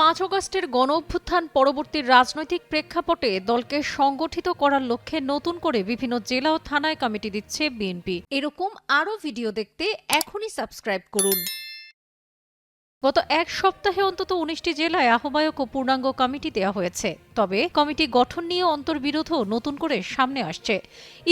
পাঁচ অগস্টের গণ অভ্যুত্থান পরবর্তী রাজনৈতিক প্রেক্ষাপটে দলকে সংগঠিত করার লক্ষ্যে নতুন করে বিভিন্ন জেলা ও থানায় কমিটি দিচ্ছে বিএনপি। এরকম আরও ভিডিও দেখতে এখনই সাবস্ক্রাইব করুন। গত এক সপ্তাহে অন্তত উনিশটি জেলায় আহ্বায়ক ও পূর্ণাঙ্গ কমিটি দেওয়া হয়েছে। তবে কমিটি গঠন নিয়ে অন্তর্বিরোধও নতুন করে সামনে আসছে।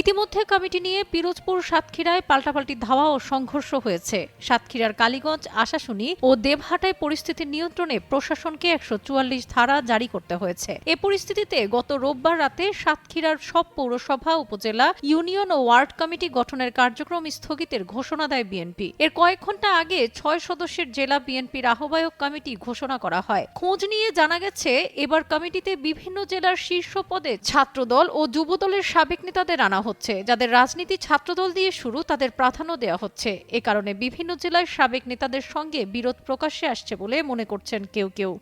ইতিমধ্যে কমিটি নিয়ে পিরোজপুর, সাতক্ষীরায় পাল্টাপাল্টি ধাওয়া ও সংঘর্ষ হয়েছে। সাতক্ষীরার কালীগঞ্জ, আশাশুনি ও দেবহাটায় পরিস্থিতি নিয়ন্ত্রণে প্রশাসনকে একশো চুয়াল্লিশ ধারা জারি করতে হয়েছে। এ পরিস্থিতিতে গত রোববার রাতে সাতক্ষীরার সব পৌরসভা, উপজেলা, ইউনিয়ন ও ওয়ার্ড কমিটি গঠনের কার্যক্রম স্থগিতের ঘোষণা দেয় বিএনপি। এর কয়েক ঘণ্টা আগে ছয় সদস্যের জেলা বিএনপির আহ্বায়ক কমিটি ঘোষণা করা হয়। খোঁজ নিয়ে জানা গেছে, এবার কমিটিতে বিভিন্ন জেলার শীর্ষ পদে ছাত্রদল ও যুবদলের সাবেক নেতাদের আনা হচ্ছে। যাদের রাজনীতি ছাত্রদল দিয়ে শুরু, তাদের প্রাধান্য দেওয়া হচ্ছে। এ কারণে বিভিন্ন জেলার সাবেক নেতাদের সঙ্গে বিরোধ প্রকাশ্যে আসছে বলে মনে করছেন কেউ কেউ।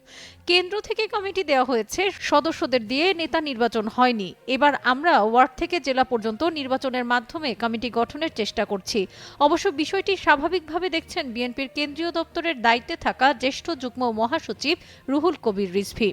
কেন্দ্র থেকে কমিটি দেওয়া হয়েছে, সদস্যদের দিয়ে নেতা নির্বাচন হয়নি। এবার আমরা ওয়ার্ড থেকে জেলা পর্যন্ত নির্বাচনের মাধ্যমে কমিটি গঠনের চেষ্টা করছি। অবশ্য বিষয়টি স্বাভাবিকভাবে দেখছেন বিএনপির কেন্দ্রীয় দপ্তরের দায়িত্বে থাকা জ্যেষ্ঠ যুগ্ম মহাসচিব রুহুল কবির রিজভি।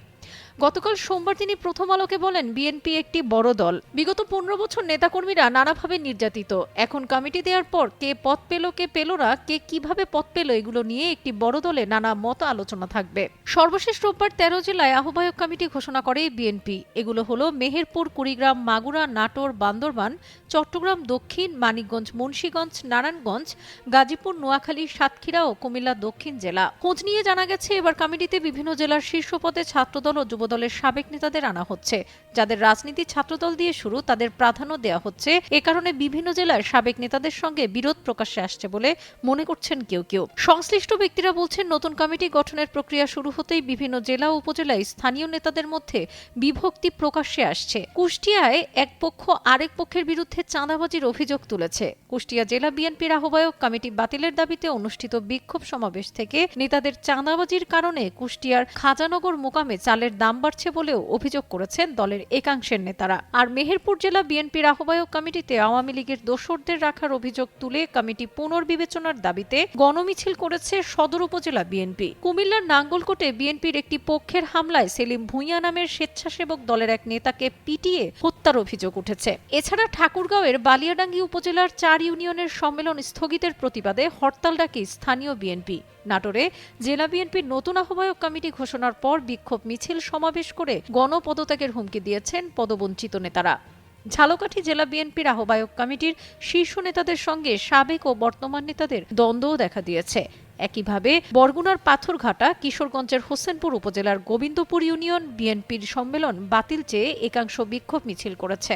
গতকাল সোমবার তিনি প্রথম আলোকে বলেন, বিএনপি একটি বড় দল। বিগত পনেরো বছর নেতাকর্মীরা নানাভাবে নির্যাতিত। এখন কমিটি দেওয়ার পর কে পথ পেল, কে পেল না, কে কীভাবে পথ পেল, এগুলো নিয়ে একটি বড় দলে নানা মত আলোচনা থাকবে। সর্বশেষ রোববার তেরো জেলায় আহ্বায়ক কমিটি ঘোষণা করে বিএনপি। এগুলো হলো মেহেরপুর, কুড়িগ্রাম, মাগুরা, নাটোর, বান্দরবান, চট্টগ্রাম, দক্ষিণ, মানিকগঞ্জ, মুন্সীগঞ্জ, নারায়ণগঞ্জ, গাজীপুর, নোয়াখালী, সাতক্ষীরা ও কুমিল্লা দক্ষিণ জেলা। খোঁজ নিয়ে জানা গেছে, এবার কমিটিতে বিভিন্ন জেলার শীর্ষ পদে ছাত্রদল ও যুবদলের সাবেক নেতাদের আনা হচ্ছে। যাদের রাজনীতি ছাত্রদল দিয়ে শুরু, তাদের প্রাধান্য দেওয়া হচ্ছে। এ কারণে বিভিন্ন জেলার সাবেক নেতাদের সঙ্গে বিরোধ প্রকাশ্যে আসছে বলে মনে করছেন কেউ কেউ। সংশ্লিষ্ট ব্যক্তিরা বলছেন, নতুন কমিটি গঠনের প্রক্রিয়া শুরু হতেই বিভিন্ন জেলা উপজেলায় স্থানীয় নেতাদের মধ্যে বিভক্তি প্রকাশ্যে আসছে। কুষ্টিয়ায় এক পক্ষ আরেক পক্ষের বিরুদ্ধে চাঁদাবাজির অভিযোগ তুলেছে। কুষ্টিয়া জেলা বিএনপির আহ্বায়ক কমিটি বাতিলের দাবিতে অনুষ্ঠিত বিক্ষোভ সমাবেশ থেকে নেতাদের চাঁদাবাজির কারণে কুষ্টিয়ার খাজানগর মোকামে চালের দাম বাড়ছে বলেও অভিযোগ করেছেন দলের একাংশের নেতারা। আর মেহেরপুর জেলা বিএনপির আহ্বায়ক কমিটিতে আওয়ামী লীগের দোসরদের রাখার অভিযোগ তুলে কমিটি পুনর্বিবেচনার দাবিতে গণমিছিল করেছে সদর উপজেলা বিএনপি। কুমিল্লার নাঙ্গলকোটে বিএনপির একটি পক্ষের হামলায় সেলিম ভুঁইয়া নামের স্বেচ্ছাসেবক দলের এক নেতাকে পিটিয়ে হত্যার অভিযোগ উঠেছে। এছাড়া ঠাকুরগাঁওয়ের বালিয়াডাঙ্গি উপজেলার চার ইউনিয়নের সম্মেলন স্থগিতের প্রতিবাদে হরতাল ডাকে স্থানীয় বিএনপি। নাটোরে জেলা বিএনপির নতুন আহ্বায়ক কমিটি ঘোষণার পর বিক্ষোভ মিছিল সমাবেশ করে গণপদত্যাগের হুমকি দিয়েছেন পদবঞ্চিত নেতারা। ঝালকাঠি জেলা বিএনপির আহ্বায়ক কমিটির শীর্ষ নেতাদের সঙ্গে সাবেক ও বর্তমান নেতাদের দ্বন্দ্বও দেখা দিয়েছে। একইভাবে বরগুনার পাথরঘাটা, কিশোরগঞ্জের হোসেনপুর উপজেলার গোবিন্দপুর ইউনিয়ন বিএনপির সম্মেলন বাতিল চেয়ে একাংশ বিক্ষোভ মিছিল করেছে।